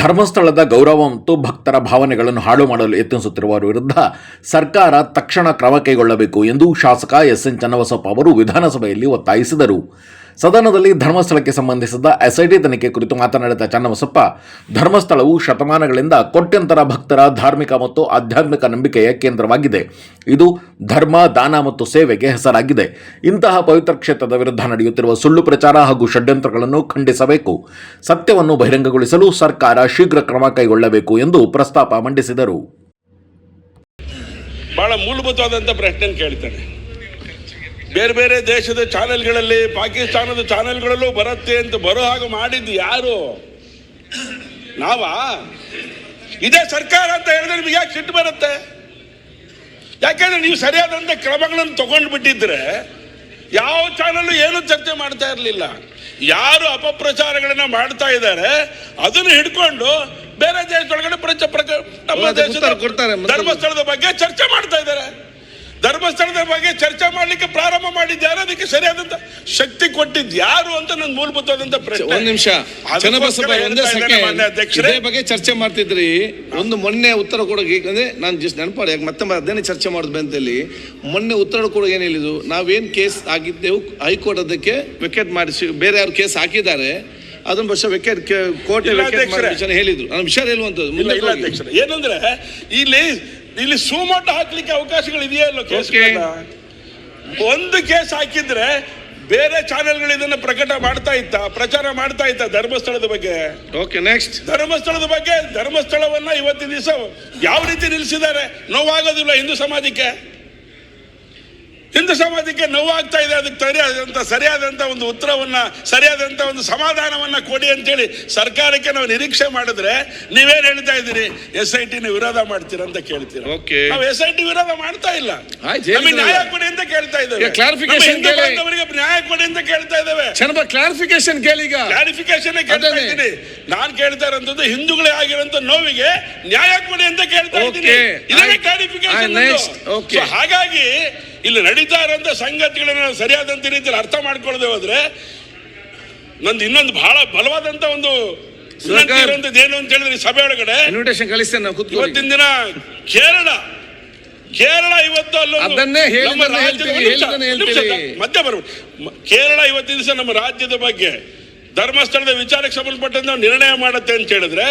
ಧರ್ಮಸ್ಥಳದ ಗೌರವ ಮತ್ತು ಭಕ್ತರ ಭಾವನೆಗಳನ್ನು ಹಾಳು ಮಾಡಲು ಯತ್ನಿಸುತ್ತಿರುವ ವಿರುದ್ಧ ಸರ್ಕಾರ ತಕ್ಷಣ ಕ್ರಮ ಕೈಗೊಳ್ಳಬೇಕು ಎಂದು ಶಾಸಕ ಎಸ್ ಎನ್ ಚನ್ನಬಸಪ್ಪ ಅವರು ವಿಧಾನಸಭೆಯಲ್ಲಿ ಒತ್ತಾಯಿಸಿದರು. ಸದನದಲ್ಲಿ ಧರ್ಮಸ್ಥಳಕ್ಕೆ ಸಂಬಂಧಿಸಿದ ಎಸ್ಐಟಿ ತನಿಖೆ ಕುರಿತು ಮಾತನಾಡಿದ ಚನ್ನಬಸಪ್ಪ, ಧರ್ಮಸ್ಥಳವು ಶತಮಾನಗಳಿಂದ ಕೋಟ್ಯಂತರ ಭಕ್ತರ ಧಾರ್ಮಿಕ ಮತ್ತು ಆಧ್ಯಾತ್ಮಿಕ ನಂಬಿಕೆಯ ಕೇಂದ್ರವಾಗಿದೆ. ಇದು ಧರ್ಮ, ದಾನ ಮತ್ತು ಸೇವೆಗೆ ಹೆಸರಾಗಿದೆ. ಇಂತಹ ಪವಿತ್ರ ಕ್ಷೇತ್ರದ ವಿರುದ್ಧ ನಡೆಯುತ್ತಿರುವ ಸುಳ್ಳು ಪ್ರಚಾರ ಹಾಗೂ ಷಡ್ಯಂತ್ರಗಳನ್ನು ಖಂಡಿಸಬೇಕು. ಸತ್ಯವನ್ನು ಬಹಿರಂಗಗೊಳಿಸಲು ಸರ್ಕಾರ ಶೀಘ್ರ ಕ್ರಮ ಕೈಗೊಳ್ಳಬೇಕು ಎಂದು ಪ್ರಸ್ತಾಪ ಮಂಡಿಸಿದರು. ಬಹಳ ಮೂಲಭೂತವಾದಂಥ ಪ್ರಶ್ನೆ ಕೇಳ್ತಾನೆ. ಬೇರೆ ಬೇರೆ ದೇಶದ ಚಾನೆಲ್ಗಳಲ್ಲಿ ಪಾಕಿಸ್ತಾನದ ಚಾನೆಲ್ಗಳಲ್ಲೂ ಬರುತ್ತೆ ಅಂತ ಬರೋ ಹಾಗೆ ಮಾಡಿದ್ದು ಯಾರು? ನಾವಾ? ಇದೇ ಸರ್ಕಾರ ಅಂತ ಹೇಳಿದ್ರೆ ನಿಮ್ಗೆ ಯಾಕೆ ಸಿಟ್ಟು ಬರುತ್ತೆ? ಯಾಕೆಂದ್ರೆ ನೀವು ಸರಿಯಾದಂಥ ಕ್ರಮಗಳನ್ನು ತಗೊಂಡು ಬಿಟ್ಟಿದ್ರೆ ಯಾವ ಚಾನಲ್ ಏನು ಚರ್ಚೆ ಮಾಡ್ತಾ ಇರಲಿಲ್ಲ. ಯಾರು ಅಪಪ್ರಚಾರಗಳನ್ನ ಮಾಡ್ತಾ ಇದ್ದಾರೆ ಅದನ್ನು ಹಿಡ್ಕೊಂಡು ಬೇರೆ ದೇಶದೊಳಗಡೆ ಪ್ರಚ ಪ್ರಕ ನಮ್ಮ ದೇಶದ ಧರ್ಮಸ್ಥಳದ ಬಗ್ಗೆ ಚರ್ಚೆ ಮಾಡ್ತಾ ಇದ್ದಾರೆ. ಧರ್ಮಸ್ಥಳದ ಬಗ್ಗೆ ಚರ್ಚೆ ಮಾಡ್ಲಿಕ್ಕೆ ಪ್ರಾರಂಭ ಮಾಡಿದ್ಯಾರು ಅದಕ್ಕೆ ಸರಿಯಾದಂತ ಶಕ್ತಿ ಕೊಟ್ಟಿದ್ ಯಾರು ಅಂತ ನನ್ನ ಮೂಲಭೂತವಾದಂತ ಪ್ರಶ್ನೆ. ಒಂದು ನಿಮಿಷ. ಒಂದೇ ಮಾನ್ಯ ಅಧ್ಯಕ್ಷರೇ. ಬಗ್ಗೆ ಚರ್ಚೆ ಮಾಡ್ತಿದ್ರಿ. ಒಂದು ಮೊನ್ನೆ ಉತ್ತರ ಕೊಡೋಕೆ ಅಂದ್ರೆ ನಾನು ಜಸ್ಟ್ ನೆನಪಾಡಿ ಯಾಕೆ ಮತ್ತೆ ಅದನ್ನೇ ಅದೇನೆ ಚರ್ಚೆ ಮಾಡಿದ್ವಿ ಅಂತೇಳಿ ಮೊನ್ನೆ ಉತ್ತರ ಕೊಡೋಕೆ ಏನ್ ಹೇಳಿದ್ರು ನಾವೇನ್ ಕೇಸ್ ಆಗಿದ್ದೆವು? ಹೈಕೋರ್ಟ್ ಅದಕ್ಕೆ ವಿಕೆಟ್ ಮಾಡಿಸಿ ಬೇರೆ ಯಾರು ಕೇಸ್ ಹಾಕಿದ್ದಾರೆ. ಅದನ್ನ ವರ್ಷ ವಿಕೆಟ್ ಕೋರ್ಟ್ ಹೇಳಿದ್ರು. ನಾನು ವಿಷಯ ಇಲ್ಲ ಏನಂದ್ರೆ ಇಲ್ಲಿ ಇಲ್ಲಿ ಸುಮೋಟ ಹಾಕ್ಲಿಕ್ಕೆ ಅವಕಾಶಗಳು ಇದೆಯಲ್ಲ ಇಲ್ಲ ಕೇಸ್. ಒಂದು ಕೇಸ್ ಹಾಕಿದ್ರೆ ಬೇರೆ ಚಾನೆಲ್ಗಳು ಇದನ್ನ ಪ್ರಕಟ ಮಾಡ್ತಾ ಇತ್ತ ಪ್ರಚಾರ ಮಾಡ್ತಾ ಇತ್ತ ಧರ್ಮಸ್ಥಳದ ಬಗ್ಗೆ? ಓಕೆ ನೆಕ್ಸ್ಟ್ ಧರ್ಮಸ್ಥಳದ ಬಗ್ಗೆ ಧರ್ಮಸ್ಥಳವನ್ನ ಇವತ್ತಿನ ದಿವಸ ಯಾವ ರೀತಿ ನಿಲ್ಲಿಸಿದ್ದಾರೆ ನೋವಾಗೋದಿಲ್ಲ ಹಿಂದೂ ಸಮಾಜಕ್ಕೆ. ಹಿಂದೂ ಸಮಾಜಕ್ಕೆ ನೋವಾಗ್ತಾ ಇದೆ ಅದಕ್ಕೆ ಸರಿಯಾದಂಥ ಸರಿಯಾದಂತ ಒಂದು ಉತ್ತರವನ್ನ ಸರಿಯಾದಂತ ಒಂದು ಸಮಾಧಾನವನ್ನ ಕೊಡಿ ಅಂತೇಳಿ ಸರ್ಕಾರಕ್ಕೆ ನಾವು ನಿರೀಕ್ಷೆ ಮಾಡಿದ್ರೆ ನೀವೇನ್ ಹೇಳ್ತಾ ಇದ್ದೀರಿ? ಎಸ್ ಐ ಟಿನ ವಿರೋಧ ಮಾಡ್ತೀರಾ ಅಂತ ಕೇಳ್ತೀರಾ? ಓಕೆ. ನಾವು ಎಸ್ ಐ ಟಿ ವಿರೋಧ ಮಾಡ್ತಾ ಇಲ್ಲ. ನ್ಯಾಯ ಕೊಡಿ ಅಂತ ಕೇಳ್ತಾ ಇದ್ದೇವೆ. ಕ್ಲಾರಿಫಿಕೇಶನ್ ನ್ಯಾಯ ಕೊಡಿ ಅಂತ ಕೇಳ್ತಾ ಇದ್ದೇವೆ. ಕ್ಲಾರಿಫಿಕೇಶನ್ ಕೇಳಿ ಕ್ಲಾರಿಫಿಕೇಶನ್ ಕೇಳ್ತಾ. ಇದ್ದೀನಿ. ನಾನ್ ಕೇಳ್ತಾ ಇರೋಂಥದ್ದು ಹಿಂದೂಗಳೇ ಆಗಿರೋಂಥ ನೋವಿಗೆ ನ್ಯಾಯ ಕೊಡಿ ಅಂತ ಕೇಳ್ತಾ ಇದ್ದೀನಿ. ಇದನ್ನೇ. ಕ್ಲಾರಿಫಿಕೇಶನ್. ಹಾಗಾಗಿ ಇಲ್ಲಿ ನಡೀತಾ ಇರೋಂಥ ಸಂಗತಿಗಳನ್ನ ನಾವು ಸರಿಯಾದಂತ ರೀತಿಯಲ್ಲಿ ಅರ್ಥ ಮಾಡ್ಕೊಳ್ಳದೆ ಹೋದ್ರೆ ನಂದು ಇನ್ನೊಂದು ಬಹಳ ಬಲವಾದಂತ ಒಂದು ಏನು ಅಂತ ಹೇಳಿದ್ರೆ ಸಭೆ ಒಳಗಡೆ ಇವತ್ತಿನ ದಿನ ಕೇರಳ ಕೇರಳ ಇವತ್ತು ಅಲ್ಲೊಂದು. ಮಧ್ಯ ಬರ್ಬೋದು ಕೇರಳ ಇವತ್ತಿನ ದಿವಸ ನಮ್ಮ ರಾಜ್ಯದ ಬಗ್ಗೆ ಧರ್ಮಸ್ಥಳದ ವಿಚಾರಕ್ಕೆ ಸಂಬಂಧಪಟ್ಟಂತೆ ನಾವು ನಿರ್ಣಯ ಮಾಡುತ್ತೆ ಅಂತ ಹೇಳಿದ್ರೆ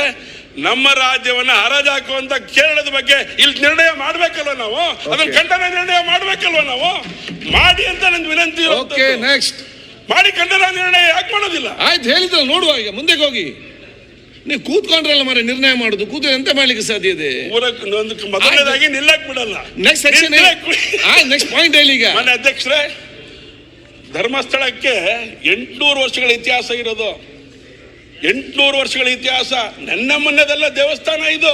ನಮ್ಮ ರಾಜ್ಯವನ್ನ ಹರಾಜಾಕುವಂತ ಕೇರಳದ ಬಗ್ಗೆ ಇಲ್ಲಿ ನಿರ್ಣಯ ಮಾಡ್ಬೇಕಲ್ವ ನಾವು? ಅದನ್ನ ಖಂಡನ ನಿರ್ಣಯ ಮಾಡ್ಬೇಕಲ್ವ ನಾವು? ಮಾಡಿ ಅಂತ ನಂದು ವಿನಂತಿ ಓಕೆ. ನೆಕ್ಸ್ಟ್ ಮಾಡಿ ಖಂಡನ ನಿರ್ಣಯ ಯಾಕೆ ಮಾಡೋದಿಲ್ಲ? ಆಯ್ತು ಹೇಳಿದ್ರು ನೋಡುವ ಈಗ ಮುಂದಕ್ಕೆ ಹೋಗಿ. ನೀವು ಕೂತ್ಕೊಂಡ್ರಲ್ಲ ಮರ ನಿರ್ಣಯ ಮಾಡುದು. ಕೂತು ಎಂತ ಮಾಡ್ಲಿಕ್ಕೆ ಸಾಧ್ಯ ಇದೆ? ಮೊದಲನೇದಾಗಿ ನಿಲ್ಲಕ್ ಬಿಡಲ್ಲ. Next section. ನೆಕ್ಸ್ಟ್ ಪಾಯಿಂಟ್ ಹೇಳಿ ಈಗ. ಮನೆ ಅಧ್ಯಕ್ಷರೇ ಧರ್ಮಸ್ಥಳಕ್ಕೆ ಎಂಟುನೂರು ವರ್ಷಗಳ ಇತಿಹಾಸ ಇರೋದು. ಎಂಟುನೂರು ವರ್ಷಗಳ ಇತಿಹಾಸ ನನ್ನ ಮೊನ್ನೆದೆಲ್ಲ ದೇವಸ್ಥಾನ ಇದು.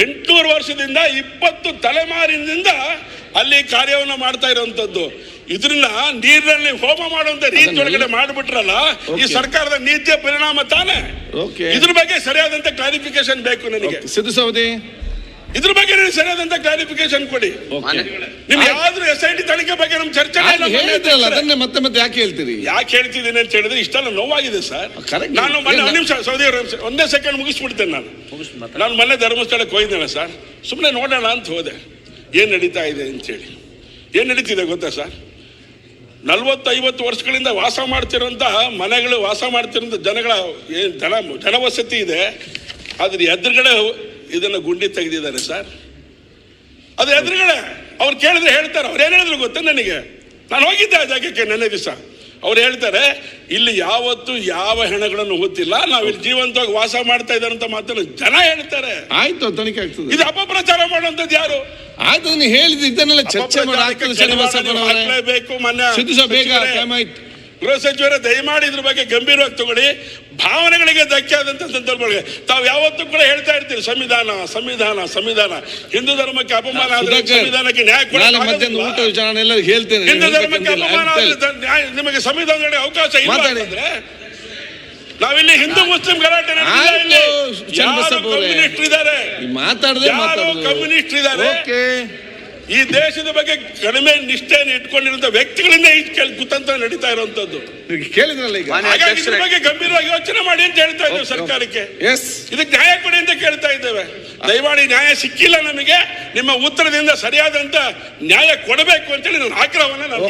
ಎಂಟುನೂರು ವರ್ಷದಿಂದ ಇಪ್ಪತ್ತು ತಲೆಮಾರಿನಿಂದ ಅಲ್ಲಿ ಕಾರ್ಯವನ್ನು ಮಾಡ್ತಾ ಇರುವಂತದ್ದು. ಇದನ್ನ ನೀರಿನಲ್ಲಿ ಹೋಮ ಮಾಡುವಂತ ರೀತಿ ಒಳಗಡೆ ಮಾಡಿಬಿಟ್ರಲ್ಲ ಈ ಸರ್ಕಾರದ ನೀತಿಯ ಪರಿಣಾಮ ತಾನೇ. ಇದ್ರ ಬಗ್ಗೆ ಸರಿಯಾದಂತ ಕ್ಲಾರಿಫಿಕೇಶನ್ ಬೇಕು ನನಗೆ. ಸಿದ್ದು ಸವದಿ. ಇದ್ರ ಬಗ್ಗೆ ನೀವು ಸರಿಯಾದಂತ ಕ್ಲಾರಿಫಿಕೇಶನ್ ಕೊಡಿ. ನಿಮ್ಗೆ ಯಾವ್ದು ಎಸ್ ಐ ಟಿ ತನಿಖೆ ಬಗ್ಗೆ ನಮ್ ಚರ್ಚೆ ಅದನ್ನೇ ಮತ್ತೆ ಮತ್ತೆ ಯಾಕೆ ಹೇಳ್ತೀರಿ? ಯಾಕೆ ಹೇಳ್ತಿದ್ದೀನಿ ಅಂತ ಹೇಳಿದ್ರೆ ಇಷ್ಟೆಲ್ಲ ನೋವಾಗಿದೆ ಸರ್. ನಾನು ಮೊನ್ನೆ. ಒಂದು ನಿಮಿಷ ಸೌದಿ ಅವ್ರೆ, ಒಂದೇ ಸೆಕೆಂಡ್ ಮುಗಿಸ್ಬಿಡ್ತೇನೆ ನಾನು. ನಾನು ಮೊನ್ನೆ ಧರ್ಮಸ್ಥಳಕ್ಕೆ ಹೋಗಿದ್ದೇನೆ ಸರ್ ಸುಮ್ಮನೆ ನೋಡೋಣ ಅಂತ ಹೋದೆ. ಏನು ನಡೀತಾ ಇದೆ ಅಂತೇಳಿ ಏನು ನಡೀತಿದೆ ಗೊತ್ತಾ ಸರ್ ನಲ್ವತ್ತು ಐವತ್ತು ವರ್ಷಗಳಿಂದ ವಾಸ ಮಾಡ್ತಿರೋಂತಹ ಮನೆಗಳು ವಾಸ ಮಾಡ್ತಿರೋಂಥ ಜನಗಳ ಏನು ಜನ ಜನವಸತಿ ಇದೆ. ಅದ್ರ ಎದುರುಗಡೆ ಇದನ್ನ ಗುಂಡಿ ತೆಗೆದಿದ್ದಾರೆ ಸರ್. ಅದ್ರ ಎದುರುಗಡೆ ಅವ್ರು ಕೇಳಿದ್ರೆ ಹೇಳ್ತಾರೆ. ಅವ್ರು ಏನು ಹೇಳಿದ್ರು ಗೊತ್ತಾ ನನಗೆ? ನಾನು ಹೋಗಿದ್ದೆ ಆ ಜಾಗಕ್ಕೆ ನೆನ್ನೆ ದಿವಸ. ಅವ್ರು ಹೇಳ್ತಾರೆ ಇಲ್ಲಿ ಯಾವತ್ತು ಯಾವ ಹೆಣಗಳನ್ನು ಹೊತ್ತಿಲ್ಲ ನಾವು ಇಲ್ಲಿ ಜೀವಂತವಾಗಿ ವಾಸ ಮಾಡ್ತಾ ಇದ್ದಾರೆ ಅಂತ ಮಾತನ್ನು ಜನ ಹೇಳ್ತಾರೆ. ಆಯ್ತು ತನಿಖೆ ಆಗ್ತದೆ. ಇದು ಅಪಪ್ರಚಾರ ಮಾಡುವಂತದ್ದು ಯಾರು? ಆಯ್ತು ನೀವು ಹೇಳಿದ ಇದನ್ನೆಲ್ಲ ಚರ್ಚೆ ಮಾಡಿ ಬೇಕು ಮೊನ್ನೆ ಬೇಗ ಟೈಮ್ ಆಯ್ತು. ಗೃಹ ಸಚಿವರ ದಯಮಾಡಿ ಇದ್ರ ಬಗ್ಗೆ ಗಂಭೀರವಾಗಿ ತಗೊಳ್ಳಿ. ಭಾವನೆಗಳಿಗೆ ಧಕ್ಕೆ ಆದಂತ ಸಂದರ್ಭಗಳಿಗೆ ತಾವು ಯಾವತ್ತೂ ಕೂಡ ಹೇಳ್ತಾ ಇರ್ತೀರಿ ಸಂವಿಧಾನ ಸಂವಿಧಾನ ಸಂವಿಧಾನ. ಹಿಂದೂ ಧರ್ಮಕ್ಕೆ ಅಪಮಾನ ಆದ್ರೆ ಸಂವಿಧಾನಕ್ಕೆ ನ್ಯಾಯ ಹೇಳ್ತೇನೆ ಹಿಂದೂ ಧರ್ಮಕ್ಕೆ ಅಪಮಾನ ಆದ್ರೆ ನ್ಯಾಯ- ನಿಮಗೆ ಸಂವಿಧಾನದಲ್ಲಿ ಅವಕಾಶ ಇಲ್ಲ ಅಂದ್ರೆ ನಾವಿಲ್ಲಿ ಹಿಂದೂ ಮುಸ್ಲಿಂ ಗಲಾಟೆ ಕಮ್ಯುನಿಸ್ಟ್ ಇದ್ದಾರೆ? ಕಮ್ಯುನಿಸ್ಟ್ ಇದ್ದಾರೆ? ಈ ದೇಶದ ಬಗ್ಗೆ ಕಡಿಮೆ ನಿಷ್ಠೆಯನ್ನು ಇಟ್ಕೊಂಡಿರುವಂತ ವ್ಯಕ್ತಿಗಳನ್ನೇ ಈ ಕೆಲ ಕುತಂತ್ರ ನಡೀತಾ ಇರುವಂತದ್ದು. ಕೇಳಿದ್ರಲ್ಲ ಈಗ? ಹಾಗಾಗಿ ಇದ್ರ ಬಗ್ಗೆ ಗಂಭೀರವಾಗಿ ಯೋಚನೆ ಮಾಡಿ ಅಂತ ಹೇಳ್ತಾ ಇದ್ದೇವೆ ಸರ್ಕಾರಕ್ಕೆ. ಎಸ್ ಇದಕ್ಕೆ ನ್ಯಾಯ ಕೊಡಿ ಅಂತ ಕೇಳ್ತಾ ಇದ್ದೇವೆ. ದಯಮಾಡಿ ನ್ಯಾಯ ಸಿಕ್ಕಿಲ್ಲ ನಮಗೆ ನಿಮ್ಮ ಉತ್ತರದಿಂದ ಸರಿಯಾದಂತ ನ್ಯಾಯ ಕೊಡಬೇಕು ಅಂತೇಳಿ ನಾನು ಆಗ್ರಹವನ್ನ ನಾನು